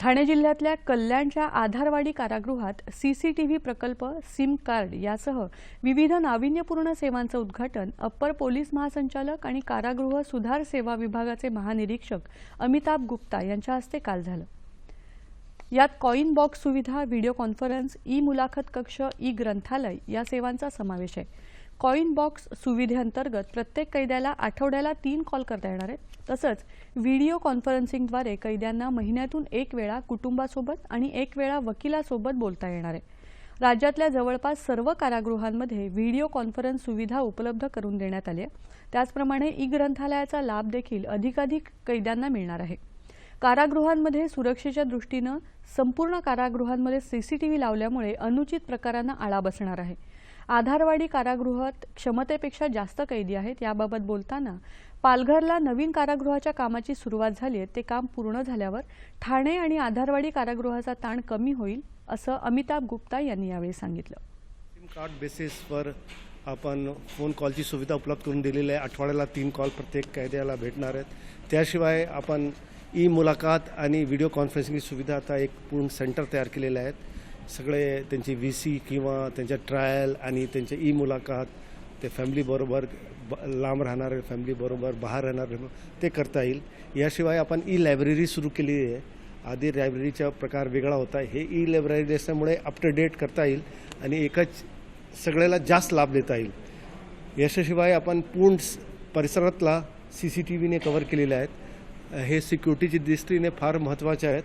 ठाणे जिल्ह्यातल्या कल्याणच्या आधारवाडी कारागृहात सीसीटीव्ही प्रकल्प सिम कार्ड यासह विविध नाविन्यपूर्ण सेवांचं उद्घाटन अप्पर पोलीस महासंचालक आणि कारागृह सुधार सेवा विभागाचे महानिरीक्षक अमिताभ गुप्ता यांच्या हस्ते काल झालं. यात कॉईन बॉक्स सुविधा व्हिडिओ कॉन्फरन्स ई मुलाखत कक्ष ई ग्रंथालय या सेवांचा समावेश आहे. कॉईन बॉक्स सुविधेअंतर्गत प्रत्येक कैद्याला आठवड्याला तीन कॉल करता येणार आहेत. तसंच व्हिडिओ कॉन्फरन्सिंगद्वारे कैद्यांना महिन्यातून एक वेळा कुटुंबासोबत आणि एक वेळा वकिलासोबत बोलता येणार आहे. राज्यातल्या जवळपास सर्व कारागृहांमध्ये व्हिडिओ कॉन्फरन्स सुविधा उपलब्ध करून देण्यात आली आहे. त्याचप्रमाणे ई ग्रंथालयाचा लाभ देखील अधिकाधिक कैद्यांना मिळणार आहे. कारागृहांमध्ये सुरक्षेच्या दृष्टीनं संपूर्ण कारागृहांमध्ये सीसीटीव्ही लावल्यामुळे अनुचित प्रकारांना आळा बसणार आहे. आधारवाडी कारागृहात क्षमतेपेक्षा जास्त कैदी आहेत याबाबत बोलताना पालघरला नवीन कारागृहाच्या कामाची सुरुवात झाली आहे. ते काम पूर्ण झाल्यावर ठाणे आणि आधारवाडी कारागृहाचा ताण कमी होईल असं अमिताभ गुप्ता यांनी यावेळी सांगितलं. सिम कार्ड बेसिसवर आपण फोन कॉलची सुविधा उपलब्ध करून दिलेली आहे. आठवड्याला तीन कॉल प्रत्येक कैद्याला भेटणार आहेत. त्याशिवाय आपण ई मुलाखत आणि व्हिडिओ कॉन्फरन्सिंगची सुविधा आता एक पूर्ण सेंटर तयार केलेले आहेत. सगळे त्यांची व्ही सी किंवा त्यांच्या ट्रायल आणि त्यांचे ई मुलाखत ते फॅमिलीबरोबर ब लांब राहणारे फॅमिलीबरोबर बाहेर राहणारे ते करता येईल. याशिवाय आपण ई लायब्ररी सुरू केली आहे. आधी लायब्ररीचा प्रकार वेगळा होता. हे ई लायब्ररी असल्यामुळे अप टू डेट करता येईल आणि एकच सगळ्याला जास्त लाभ देता येईल. याच्याशिवाय आपण पूर्ण परिसरातला सी सी टी व्हीने कव्हर केलेले आहेत. हे सिक्युरिटीची दृष्टीने फार महत्त्वाचे आहेत.